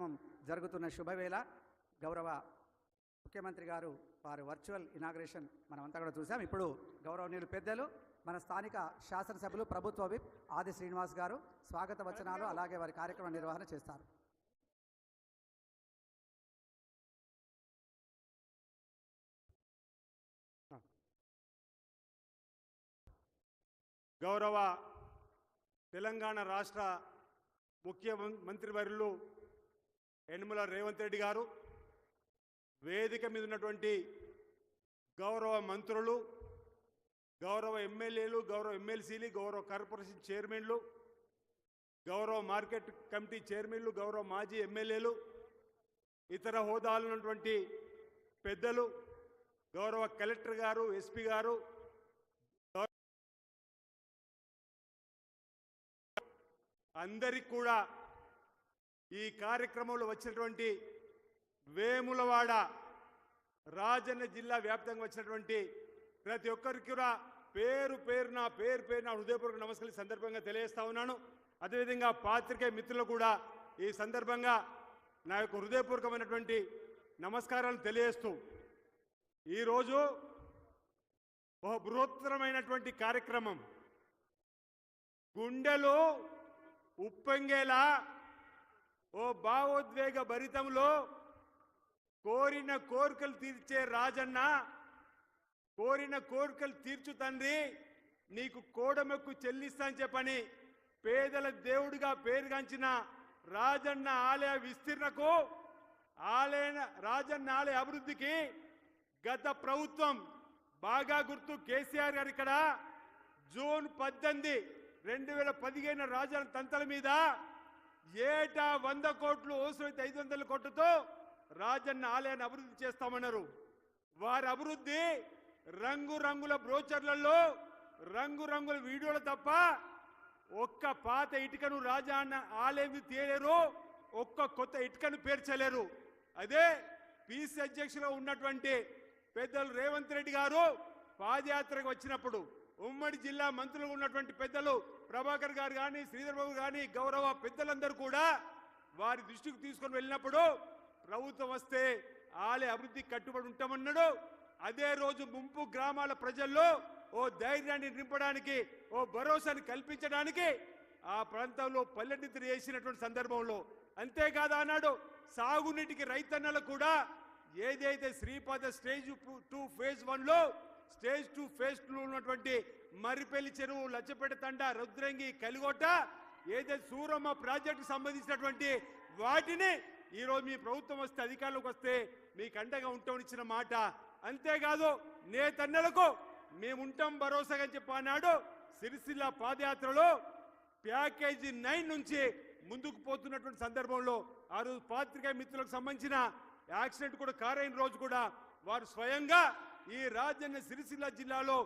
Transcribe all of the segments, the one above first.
కార్యక్రమం జరుగుతున్న శుభవేళ గౌరవ ముఖ్యమంత్రి గారు వారి వర్చువల్ ఇనాగ్రేషన్ మనమంతా కూడా చూసాం. ఇప్పుడు గౌరవనీయులు పెద్దలు మన స్థానిక శాసనసభ్యులు ప్రభుత్వ విప్ ఆది శ్రీనివాస్ గారు స్వాగత వచనాలు అలాగే వారి కార్యక్రమ నిర్వహణ చేస్తారు. గౌరవ తెలంగాణ రాష్ట్ర ముఖ్య మంత్రివర్యులు యనమల రేవంత్ రెడ్డి గారు వేదిక మీద ఉన్నటువంటి గౌరవ మంత్రులు గౌరవ ఎమ్మెల్యేలు గౌరవ ఎమ్మెల్సీలు గౌరవ కార్పొరేషన్ చైర్మన్లు గౌరవ మార్కెట్ కమిటీ చైర్మన్లు గౌరవ మాజీ ఎమ్మెల్యేలు ఇతర హోదాలు ఉన్నటువంటి పెద్దలు గౌరవ కలెక్టర్ గారు ఎస్పీ గారు అందరికి కూడా ఈ కార్యక్రమంలో వచ్చినటువంటి వేములవాడ రాజన్న జిల్లా వ్యాప్తంగా వచ్చినటువంటి ప్రతి ఒక్కరికి కూడా పేరు పేరున పేరు పేరున హృదయపూర్వక నమస్కారం సందర్భంగా తెలియజేస్తా ఉన్నాను. అదేవిధంగా పాత్రికేయ మిత్రులు కూడా ఈ సందర్భంగా నా యొక్క హృదయపూర్వకమైనటువంటి నమస్కారాలు తెలియజేస్తూ ఈరోజు ఒక బృహత్తరమైనటువంటి కార్యక్రమం. గుండెలో ఉప్పొంగేలా ఓ భావోద్వేగ భరితంలో కోరిన కోరికలు తీర్చే రాజన్న కోరిన కోరికలు తీర్చు తండ్రి నీకు కోడమెక్కు చెల్లిస్తా చెప్పని పేదల దేవుడిగా పేరుగాంచిన రాజన్న ఆలయ విస్తీర్ణకు ఆలయ రాజన్న ఆలయ అభివృద్ధికి గత ప్రభుత్వం బాగా గుర్తు కేసీఆర్ గారు ఇక్కడ జూన్ పద్దెనిమిది రెండు వేల పదిహేను రాజన్న తంతల మీద ఏటా వంద కోట్లు అవసరమైతే ఐదు వందల కోట్లతో రాజన్న ఆలయాన్ని అభివృద్ధి చేస్తామన్నారు. వారి అభివృద్ధి రంగురంగుల బ్రోచర్లలో రంగురంగుల వీడియోలు తప్ప ఒక్క పాత ఇటుకను రాజన్న ఆలయం తీయలేరు ఒక్క కొత్త ఇటుకను పేర్చలేరు. అదే పీసీ అధ్యక్షులుగా ఉన్నటువంటి పెద్దలు రేవంత్ రెడ్డి గారు పాదయాత్రకు వచ్చినప్పుడు ఉమ్మడి జిల్లా మంత్రులు ఉన్నటువంటి పెద్దలు ప్రభాకర్ గారు కానీ శ్రీధర్ బాబు కానీ గౌరవ పెద్దలందరూ కూడా వారి దృష్టికి తీసుకొని వెళ్ళినప్పుడు ప్రభుత్వం వస్తే ఆలయ అభివృద్ధి కట్టుబడి ఉంటామన్నాడు. అదే రోజు ముంపు గ్రామాల ప్రజల్లో ఓ ధైర్యాన్ని నింపడానికి ఓ భరోసాని కల్పించడానికి ఆ ప్రాంతంలో పల్లెనిద్ర చేసినటువంటి సందర్భంలో అంతేకాదు అన్నాడు. సాగునీటికి రైతన్నలు కూడా ఏదైతే శ్రీపాద స్టేజ్ టూ ఫేజ్ వన్లో స్టేజ్ టూ ఫేజ్ టూ ఉన్నటువంటి మరిపెల్లి చెరువు లచ్చపేట తండ రుద్రంగి కలిగొట్ట ఏదైతే సూరమ్మ ప్రాజెక్టు సంబంధించినటువంటి వాటిని ఈరోజు మీ ప్రభుత్వం వస్తే అధికారులకు వస్తే మీకు అండగా ఉంటామని ఇచ్చిన మాట. అంతేకాదు నేతన్నలకు మేముంటాం భరోసాగా అని చెప్పి అన్నాడు సిరిసిల్ల పాదయాత్రలో ప్యాకేజీ నైన్ నుంచి ముందుకు పోతున్నటువంటి సందర్భంలో ఆ రోజు పాత్రికా మిత్రులకు సంబంధించిన యాక్సిడెంట్ కూడా కారైన రోజు కూడా వారు స్వయంగా ఈ రాజన్న సిరిసిల్ల జిల్లాలో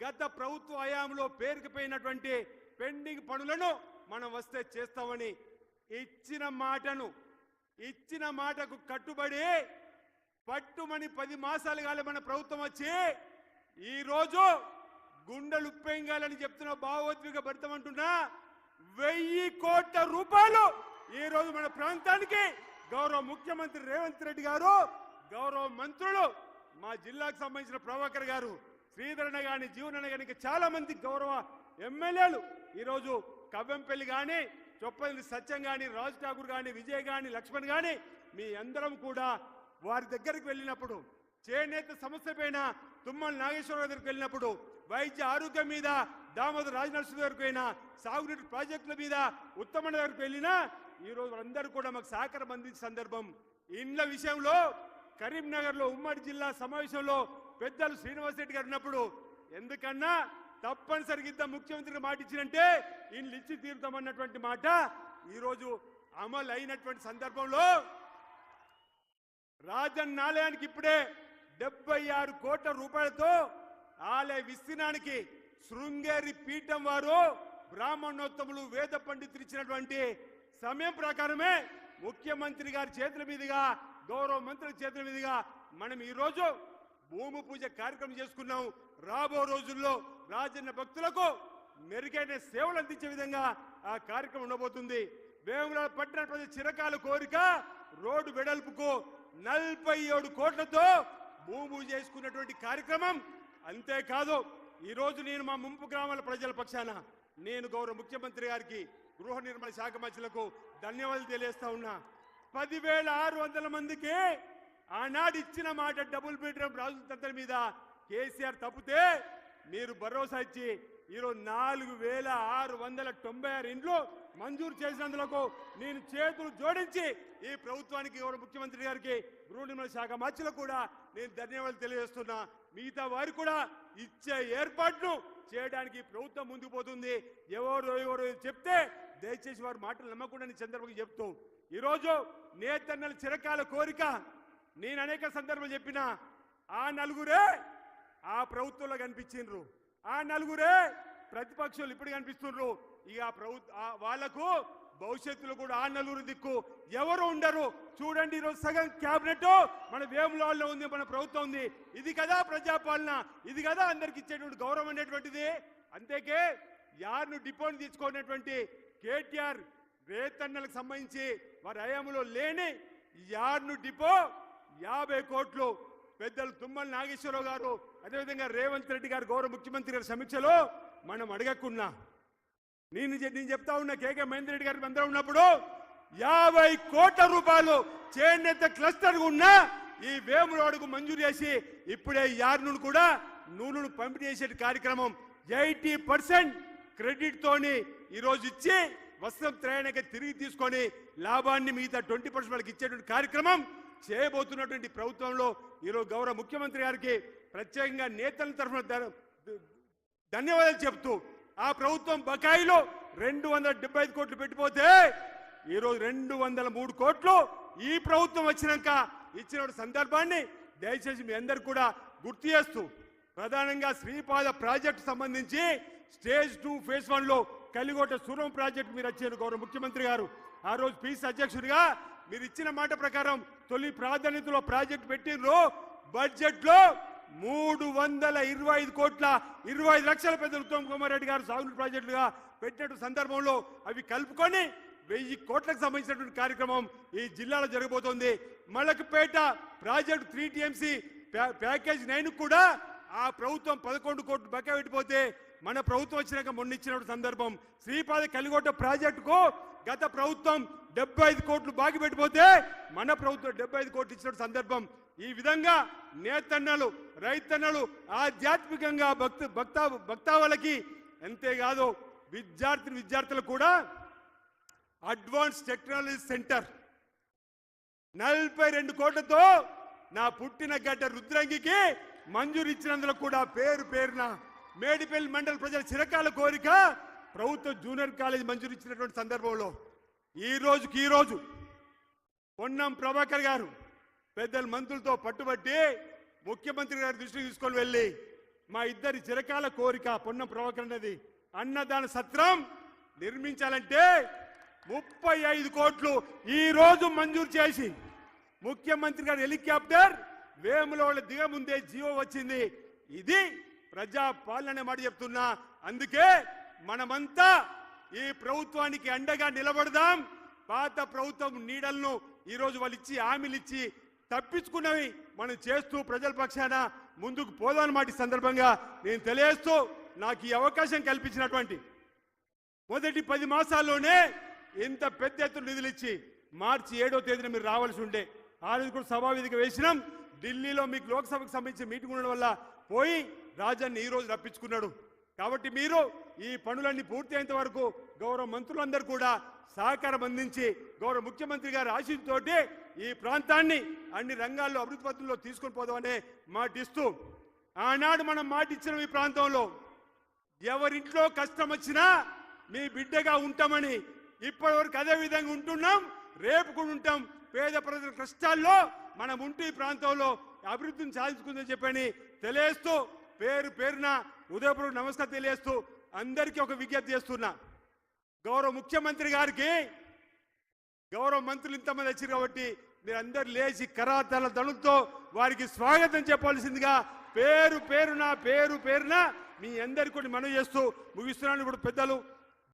గత ప్రభుత్వ హయాంలో పేరుకుపోయినటువంటి పెండింగ్ పనులను మనం వస్తే చేస్తామని ఇచ్చిన మాటను ఇచ్చిన మాటకు కట్టుబడి పట్టుమని పది మాసాలు కాలే మన ప్రభుత్వం వచ్చి ఈరోజు రోజు గుండెలు చెప్తున్న భావోద్వేగ భరితం అంటున్నా వెయ్యి కోట్ల రూపాయలు ఈ రోజు మన ప్రాంతానికి గౌరవ ముఖ్యమంత్రి రేవంత్ రెడ్డి గారు గౌరవ మంత్రులు మా జిల్లాకు సంబంధించిన ప్రభాకర్ గారు శ్రీధరణ గాని జీవనన్న గాని చాలా మంది గౌరవ ఎమ్మెల్యేలు. ఈరోజు కవ్వంపల్లి కానీ చొప్పల్లి సత్యం కానీ రాజ్ ఠాకూర్ కానీ విజయ్ కానీ లక్ష్మణ్ కానీ మీ అందరం కూడా వారి దగ్గరికి వెళ్ళినప్పుడు చేనేత సమస్య పైన తుమ్మల నాగేశ్వరరావు దగ్గరికి వెళ్ళినప్పుడు వైద్య ఆరోగ్యం మీద దామోదర్ రాజనరసింహ దగ్గరకు పోయినా సాగునీటి ప్రాజెక్టుల మీద ఉత్తమణ దగ్గరకు వెళ్ళినా ఈ అందరూ కూడా మాకు సహకారం అందించిన సందర్భం. ఇండ్ల విషయంలో కరీంనగర్లో ఉమ్మడి జిల్లా సమావేశంలో పెద్దలు శ్రీనివాస్ రెడ్డి గారు ఉన్నప్పుడు ఎందుకన్నా తప్పనిసరిగా ఇద్దాం ముఖ్యమంత్రికి మాట ఇచ్చినంటే ఇండ్లు ఇచ్చి తీరుతామన్నటువంటి మాట ఈరోజు అమలు అయినటువంటి సందర్భంలో రాజన్న ఆలయానికి ఇప్పుడే డెబ్బై ఆరు కోట్ల రూపాయలతో ఆలయ విస్తీర్ణానికి శృంగేరి పీఠం వారు బ్రాహ్మణోత్తములు వేద పండితులు ఇచ్చినటువంటి సమయం ప్రకారమే ముఖ్యమంత్రి గారి చేతుల మీదుగా గౌరవ మంత్రుల చేతుల మీదుగా మనం ఈరోజు భూమి పూజ కార్యక్రమం చేసుకున్నాం. రాబో రోజుల్లో రాజన్న భక్తులకు మెరుగైన సేవలు అందించే విధంగా ఆ కార్యక్రమం ఉండబోతుంది. వేముల పట్టణ ప్రజల చిరకాల కోరిక రోడ్డు వెడల్పుకు నలభై ఏడు కోట్లతో భూమి చేసుకున్నటువంటి కార్యక్రమం అంతేకాదు. ఈరోజు నేను మా ముంపు గ్రామాల ప్రజల పక్షాన నేను గౌరవ ముఖ్యమంత్రి గారికి గృహ నిర్మాణ శాఖ మంత్రులకు ధన్యవాదాలు తెలియజేస్తా ఉన్నా. పదివేల ఆరు వందల మందికి ఆనాడు ఇచ్చిన మాట డబుల్ బెడ్రూమ్ రాజుతంత్ర మీద కేసీఆర్ తప్పితే మీరు భరోసా ఇచ్చి ఈరోజు నాలుగు వేల ఆరు వందల తొంభై ఆరు ఇండ్లు మంజూరు చేసినందులకు నేను చేతులు జోడించి ఈ ప్రభుత్వానికి ముఖ్యమంత్రి గారికి గృహ నిర్మాణ శాఖ మంత్రులకు కూడా నేను ధన్యవాదాలు తెలియజేస్తున్నా. మిగతా వారు కూడా ఇచ్చే ఏర్పాట్లు చేయడానికి ప్రభుత్వం ముందుకు పోతుంది. ఎవరు ఎవరు చెప్తే దయచేసి వారు మాటలు నమ్మకుండా నేను చంద్రబాబు చెప్తూ. ఈరోజు నేతన్నల చిరకాల కోరిక నేను అనేక సందర్భాలు చెప్పిన ఆ నలుగురే ఆ ప్రభుత్వంలో కనిపించిండ్రు. ఆ నలుగురే ప్రతిపక్షాలు ఇప్పుడు కనిపిస్తుండ్రు. ఇక ఆ ప్రభుత్వ వాళ్ళకు భవిష్యత్తులో కూడా ఆ నలుగురు దిక్కు ఎవరు ఉండరు. చూడండి ఈరోజు సగం క్యాబినెట్ మన వేములలో ఉంది మన ప్రభుత్వం ఉంది. ఇది కదా ప్రజాపాలన ఇది కదా అందరికి ఇచ్చేటువంటి గౌరవం అనేటువంటిది. అంతేకే యార్ను డిపోని తీసుకున్నటువంటి కేటీఆర్ రేతన్నలకు సంబంధించి వారి హయాంలో లేని యార్ను డిపో యాభై కోట్లు పెద్దలు తుమ్మల నాగేశ్వరరావు గారు అదేవిధంగా రేవంత్ రెడ్డి గారు గౌరవ ముఖ్యమంత్రి గారి సమీక్షలో మనం అడగకున్నా. నేను నేను చెప్తా ఉన్న కేకే మహేందర్ రెడ్డి గారి అందరూ ఉన్నప్పుడు యాభై కోట్ల రూపాయలు చేనేత క్లస్టర్ ఉన్న ఈ వేమురాడుకు మంజూరు చేసి ఇప్పుడే యార్ను కూడా నూనెను పంపిణీ చేసే కార్యక్రమం ఎయిటీ పర్సెంట్ క్రెడిట్ తోని ఈరోజు ఇచ్చి వస్త్రం త్రయానికి తిరిగి తీసుకొని లాభాన్ని మిగతా ట్వంటీ పర్సెంట్ వాళ్ళకి ఇచ్చేటువంటి కార్యక్రమం చేయబోతున్నటువంటి ప్రభుత్వంలో ఈరోజు గౌరవ ముఖ్యమంత్రి గారికి ప్రత్యేకంగా నేతల తరఫున ధన్యవాదాలు చెప్తూ ఆ ప్రభుత్వం బకాయిలో రెండు వందల డెబ్బై ఐదు కోట్లు పెట్టిపోతే ఈరోజు రెండు వందల మూడు కోట్లు ఈ ప్రభుత్వం వచ్చినాక ఇచ్చిన సందర్భాన్ని దయచేసి మీ అందరు కూడా గుర్తు చేస్తూ ప్రధానంగా శ్రీపాద ప్రాజెక్టు సంబంధించి స్టేజ్ టూ ఫేజ్ వన్లో కలిగోట సూరం ప్రాజెక్టు మీరు వచ్చారు గౌరవ ముఖ్యమంత్రి గారు. ఆ రోజు పీసీ అధ్యక్షుడిగా మీరు ఇచ్చిన మాట ప్రకారం తొలి ప్రాధాన్యతలో ప్రాజెక్ట్ పెట్టిండ్రు బడ్జెట్లో మూడు వందల ఇరవై ఐదు కోట్ల ఇరవై ఐదు లక్షల పెద్ద ఉత్తమ్ కుమార్ రెడ్డి గారు సాగునీటి ప్రాజెక్టులుగా పెట్టినట్టు సందర్భంలో అవి కలుపుకొని వెయ్యి కోట్లకు సంబంధించినటువంటి కార్యక్రమం ఈ జిల్లాలో జరగబోతోంది. Malakapeta project three TMC package nine కూడా ఆ ప్రభుత్వం పదకొండు కోట్లు బక్క పెట్టిపోతే మన ప్రభుత్వం వచ్చినాక మొన్న ఇచ్చినటువంటి సందర్భం. శ్రీపాద కలిగొట్ట ప్రాజెక్టుకు గత ప్రభుత్వం డెబ్బై ఐదు కోట్లు బాగి పెట్టిపోతే మన ప్రభుత్వం డెబ్బై ఐదు కోట్లు ఇచ్చిన సందర్భం. ఈ విధంగా నేతన్నలు రైతన్నలు ఆధ్యాత్మికంగా భక్త భక్త భక్తావళకి అంతేకాదు విద్యార్థి విద్యార్థులు కూడా అడ్వాన్స్ టెక్నాలజీ సెంటర్. నలభై రెండు కోట్లతో నా పుట్టిన గడ్డ రుద్రంగికి మంజూరు ఇచ్చినందులో కూడా పేరు పేరున మేడిపల్లి మండల ప్రజల చిరకాల కోరిక ప్రభుత్వ జూనియర్ కాలేజ్ మంజూరు ఇచ్చినటువంటి సందర్భంలో ఈ రోజుకి ఈ రోజు పొన్నం ప్రభాకర్ గారు పెద్దల మంత్రులతో పట్టుబట్టి ముఖ్యమంత్రి గారి దృష్టికి తీసుకొని వెళ్ళి మా ఇద్దరి చిరకాల కోరిక పొన్నం ప్రభాకర్ అన్నది అన్నదాన సత్రం నిర్మించాలంటే ముప్పై ఐదు కోట్లు ఈ రోజు మంజూరు చేసి ముఖ్యమంత్రి గారి హెలికాప్టర్ వేముల వాళ్ళ దిగముందే జీవో వచ్చింది. ఇది ప్రజా పాలన అనే మాట చెప్తున్నా. అందుకే మనమంతా ఈ ప్రభుత్వానికి అండగా నిలబడదాం. పాత ప్రభుత్వం నీడలను ఈరోజు వాళ్ళు ఇచ్చి హామీలు ఇచ్చి తప్పించుకున్నవి మనం చేస్తూ ప్రజల పక్షాన ముందుకు పోదామన్నమాట సందర్భంగా నేను తెలియజేస్తూ నాకు ఈ అవకాశం కల్పించినటువంటి మొదటి పది మాసాల్లోనే ఇంత పెద్ద ఎత్తున నిధులు ఇచ్చి మార్చి ఏడో తేదీన మీరు రావాల్సి ఉండే. ఆ రోజు కూడా సభావేదిక వేసినాం. ఢిల్లీలో మీకు లోక్సభకు సంబంధించిన మీటింగ్ ఉండడం వల్ల పోయి రాజాన్ని ఈరోజు రప్పించుకున్నాడు. కాబట్టి మీరు ఈ పనులన్నీ పూర్తయ్యేంత వరకు గౌరవ మంత్రులందరూ కూడా సహకారం అందించి గౌరవ ముఖ్యమంత్రి గారి ఆశీస్సుతోటి ఈ ప్రాంతాన్ని అన్ని రంగాల్లో అభివృద్ధి పథంలో తీసుకొని పోదామనే మాట ఇస్తూ ఆనాడు మనం మాట ఇచ్చిన ఈ ప్రాంతంలో ఎవరింట్లో కష్టం వచ్చినా మీ బిడ్డగా ఉంటామని ఇప్పటి వరకు అదే విధంగా ఉంటున్నాం. రేపు కూడా ఉంటాం. పేద ప్రజల కష్టాల్లో మనం ఉంటూ ఈ ప్రాంతంలో అభివృద్ధిని సాధించుకుందని చెప్పని తెలియస్తూ పేరు పేరున ఉదయపూర్వక నమస్కారం తెలియజేస్తూ అందరికీ ఒక విజ్ఞప్తి చేస్తున్నా. గౌరవ ముఖ్యమంత్రి గారికి గౌరవ మంత్రులు ఇంతమంది వచ్చారు కాబట్టి మీరందరు లేచి కరాతల దళంతో వారికి స్వాగతం చెప్పాల్సిందిగా పేరు పేరున పేరు పేరున మీ అందరికీ కూడా మనవి చేస్తూ ముగిస్తున్నాను. ఇప్పుడు పెద్దలు